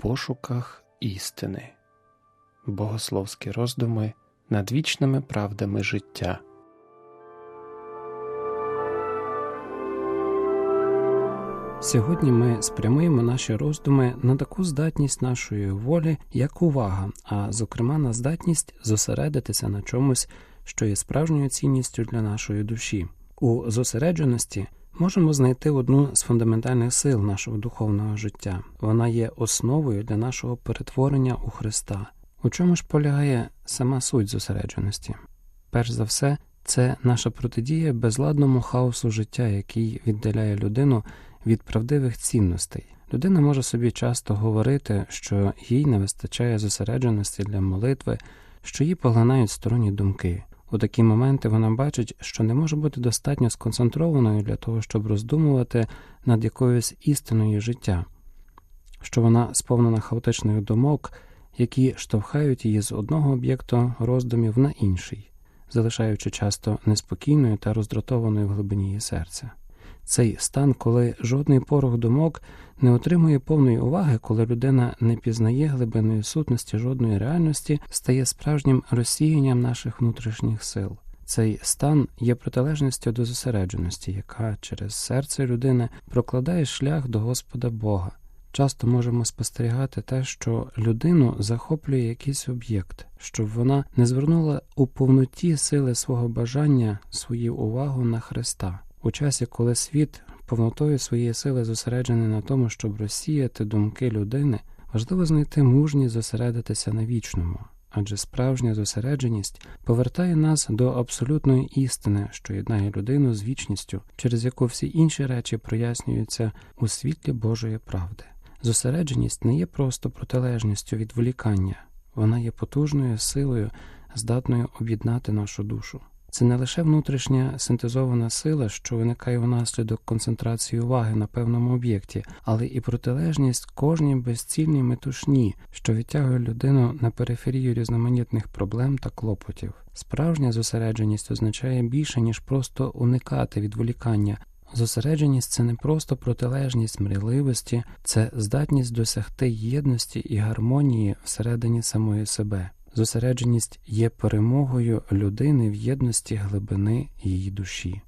пошуках істини, богословські роздуми над вічними правдами життя. Сьогодні ми спрямуємо наші роздуми на таку здатність нашої волі, як увага, а зокрема на здатність зосередитися на чомусь, що є справжньою цінністю для нашої душі. У зосередженості можемо знайти одну з фундаментальних сил нашого духовного життя. Вона є основою для нашого перетворення у Христа. У чому ж полягає сама суть зосередженості? Перш за все, це наша протидія безладному хаосу життя, який віддаляє людину від правдивих цінностей. Людина може собі часто говорити, що їй не вистачає зосередженості для молитви, що її поглинають сторонні думки. У такі моменти вона бачить, що не може бути достатньо сконцентрованою для того, щоб роздумувати над якоюсь істиною життя, що вона сповнена хаотичних думок, які штовхають її з одного об'єкту роздумів на інший, залишаючи часто неспокійною та роздратованою в глибині її серця. Цей стан, коли жодний порох думок не отримує повної уваги, коли людина не пізнає глибинної сутності жодної реальності, стає справжнім розсіянням наших внутрішніх сил. Цей стан є протилежністю до зосередженості, яка через серце людини прокладає шлях до Господа Бога. Часто можемо спостерігати те, що людину захоплює якийсь об'єкт, щоб вона не звернула у повноті сили свого бажання свою увагу на Христа. У часі, коли світ повнотою своєї сили зосереджений на тому, щоб розсіяти думки людини, важливо знайти мужність зосередитися на вічному, адже справжня зосередженість повертає нас до абсолютної істини, що єднає людину з вічністю, через яку всі інші речі прояснюються у світлі Божої правди. Зосередженість не є просто протилежністю відволікання, вона є потужною силою, здатною об'єднати нашу душу. Це не лише внутрішня синтезована сила, що виникає внаслідок концентрації уваги на певному об'єкті, але і протилежність кожній безцільній метушні, що відтягує людину на периферію різноманітних проблем та клопотів. Справжня зосередженість означає більше, ніж просто уникати відволікання. Зосередженість це не просто протилежність мрійливості, це здатність досягти єдності і гармонії всередині самої себе. Зосередженість є перемогою людини в єдності глибини її душі.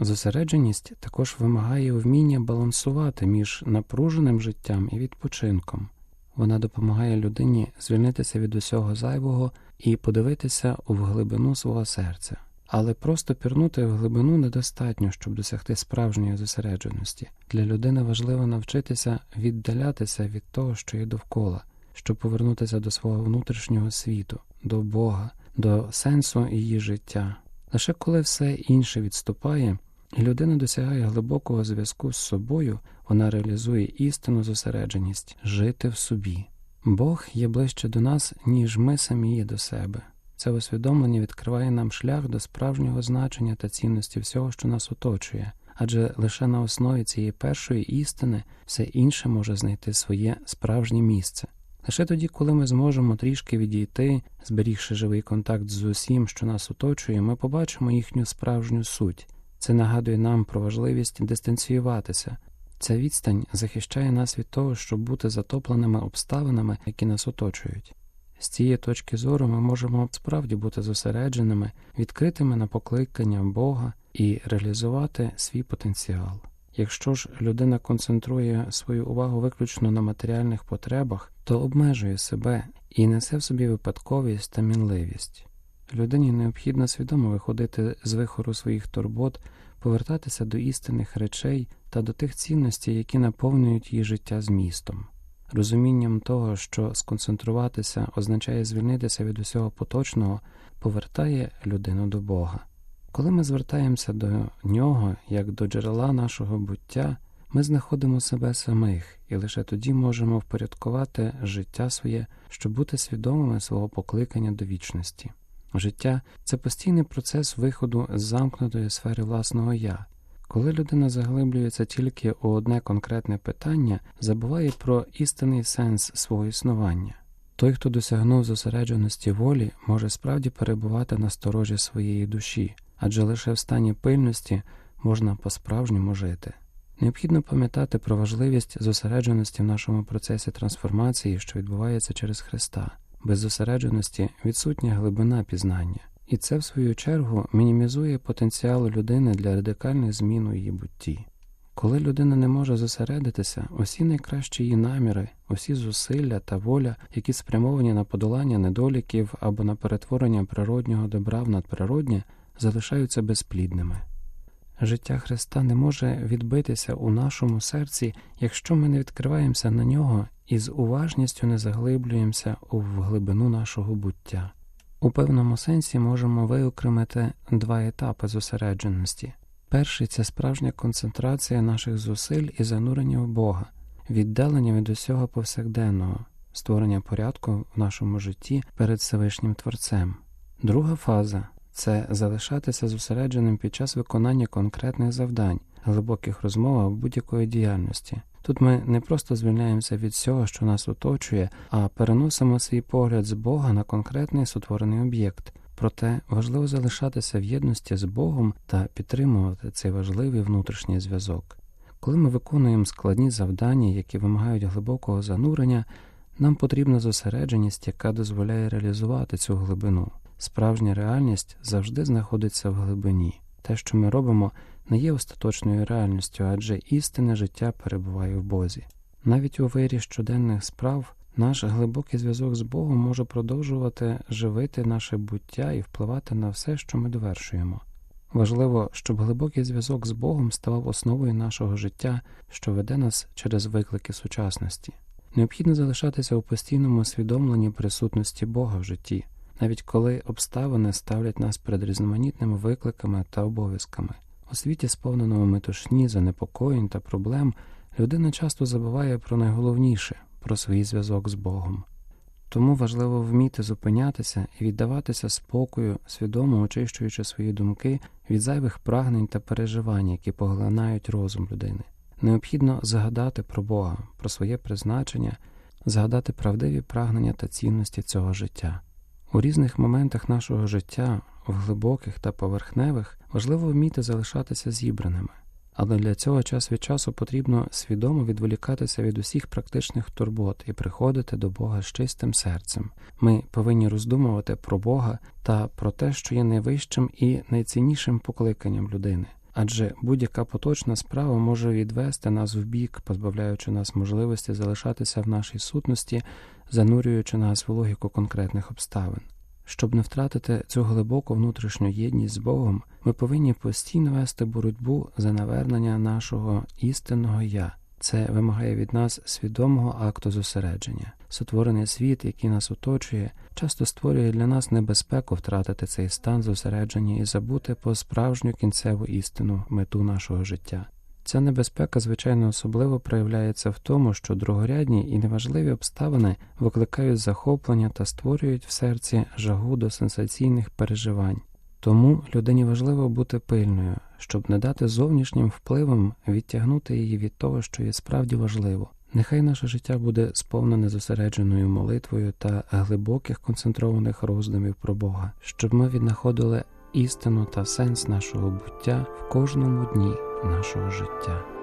Зосередженість також вимагає вміння балансувати між напруженим життям і відпочинком. Вона допомагає людині звільнитися від усього зайвого і подивитися у глибину свого серця. Але просто пірнути в глибину недостатньо, щоб досягти справжньої зосередженості. Для людини важливо навчитися віддалятися від того, що є довкола щоб повернутися до свого внутрішнього світу, до Бога, до сенсу її життя. Лише коли все інше відступає, і людина досягає глибокого зв'язку з собою, вона реалізує істинну зосередженість жити в собі. Бог є ближче до нас, ніж ми самі є до себе. Це усвідомлення відкриває нам шлях до справжнього значення та цінності всього, що нас оточує, адже лише на основі цієї першої істини все інше може знайти своє справжнє місце. Лише тоді, коли ми зможемо трішки відійти, зберігши живий контакт з усім, що нас оточує, ми побачимо їхню справжню суть. Це нагадує нам про важливість дистанціюватися. Ця відстань захищає нас від того, щоб бути затопленими обставинами, які нас оточують. З цієї точки зору ми можемо справді бути зосередженими, відкритими на покликання Бога і реалізувати свій потенціал. Якщо ж людина концентрує свою увагу виключно на матеріальних потребах, то обмежує себе і несе в собі випадковість та мінливість. Людині необхідно свідомо виходити з вихору своїх турбот, повертатися до істинних речей та до тих цінностей, які наповнюють її життя змістом. Розумінням того, що сконцентруватися означає звільнитися від усього поточного, повертає людину до Бога. Коли ми звертаємося до нього як до джерела нашого буття, ми знаходимо себе самих і лише тоді можемо впорядкувати життя своє, щоб бути свідомими свого покликання до вічності. Життя це постійний процес виходу з замкнутої сфери власного я. Коли людина заглиблюється тільки у одне конкретне питання, забуває про істинний сенс свого існування. Той, хто досягнув зосередженості волі, може справді перебувати на сторожі своєї душі, адже лише в стані пильності можна по-справжньому жити. Необхідно пам'ятати про важливість зосередженості в нашому процесі трансформації, що відбувається через Христа. Без зосередженості відсутня глибина пізнання, і це, в свою чергу, мінімізує потенціал людини для радикальних змін у її бутті. Коли людина не може зосередитися, усі найкращі її наміри, усі зусилля та воля, які спрямовані на подолання недоліків або на перетворення природнього добра в надприроднє, залишаються безплідними. Життя Христа не може відбитися у нашому серці, якщо ми не відкриваємося на нього і з уважністю не заглиблюємося у глибину нашого буття. У певному сенсі можемо виокремити два етапи зосередженості. Перший це справжня концентрація наших зусиль і занурення в Бога, віддалення від усього повсякденного, створення порядку в нашому житті перед Всевишнім Творцем. Друга фаза це залишатися зосередженим під час виконання конкретних завдань, глибоких розмов або будь-якої діяльності. Тут ми не просто звільняємося від всього, що нас оточує, а переносимо свій погляд з Бога на конкретний сотворений об'єкт. Проте важливо залишатися в єдності з Богом та підтримувати цей важливий внутрішній зв'язок. Коли ми виконуємо складні завдання, які вимагають глибокого занурення, нам потрібна зосередженість, яка дозволяє реалізувати цю глибину. Справжня реальність завжди знаходиться в глибині. Те, що ми робимо, не є остаточною реальністю, адже істинне життя перебуває в Бозі. Навіть у вирі щоденних справ наш глибокий зв'язок з Богом може продовжувати живити наше буття і впливати на все, що ми довершуємо. Важливо, щоб глибокий зв'язок з Богом ставав основою нашого життя, що веде нас через виклики сучасності. Необхідно залишатися у постійному усвідомленні присутності Бога в житті, навіть коли обставини ставлять нас перед різноманітними викликами та обов'язками. У світі, сповненому метушні, занепокоєнь та проблем, людина часто забуває про найголовніше про свій зв'язок з Богом. Тому важливо вміти зупинятися і віддаватися спокою, свідомо очищуючи свої думки від зайвих прагнень та переживань, які поглинають розум людини. Необхідно згадати про Бога, про своє призначення, згадати правдиві прагнення та цінності цього життя. У різних моментах нашого життя, в глибоких та поверхневих, важливо вміти залишатися зібраними, але для цього час від часу потрібно свідомо відволікатися від усіх практичних турбот і приходити до Бога з чистим серцем. Ми повинні роздумувати про Бога та про те, що є найвищим і найціннішим покликанням людини. Адже будь-яка поточна справа може відвести нас в бік, позбавляючи нас можливості залишатися в нашій сутності, занурюючи нас в логіку конкретних обставин. Щоб не втратити цю глибоку внутрішню єдність з Богом, ми повинні постійно вести боротьбу за навернення нашого істинного я. Це вимагає від нас свідомого акту зосередження. Сотворений світ, який нас оточує, часто створює для нас небезпеку втратити цей стан зосередження і забути по справжню кінцеву істину, мету нашого життя. Ця небезпека, звичайно, особливо проявляється в тому, що другорядні і неважливі обставини викликають захоплення та створюють в серці жагу до сенсаційних переживань. Тому людині важливо бути пильною, щоб не дати зовнішнім впливам відтягнути її від того, що є справді важливо. Нехай наше життя буде сповнене зосередженою молитвою та глибоких концентрованих роздумів про Бога, щоб ми віднаходили істину та сенс нашого буття в кожному дні нашого життя.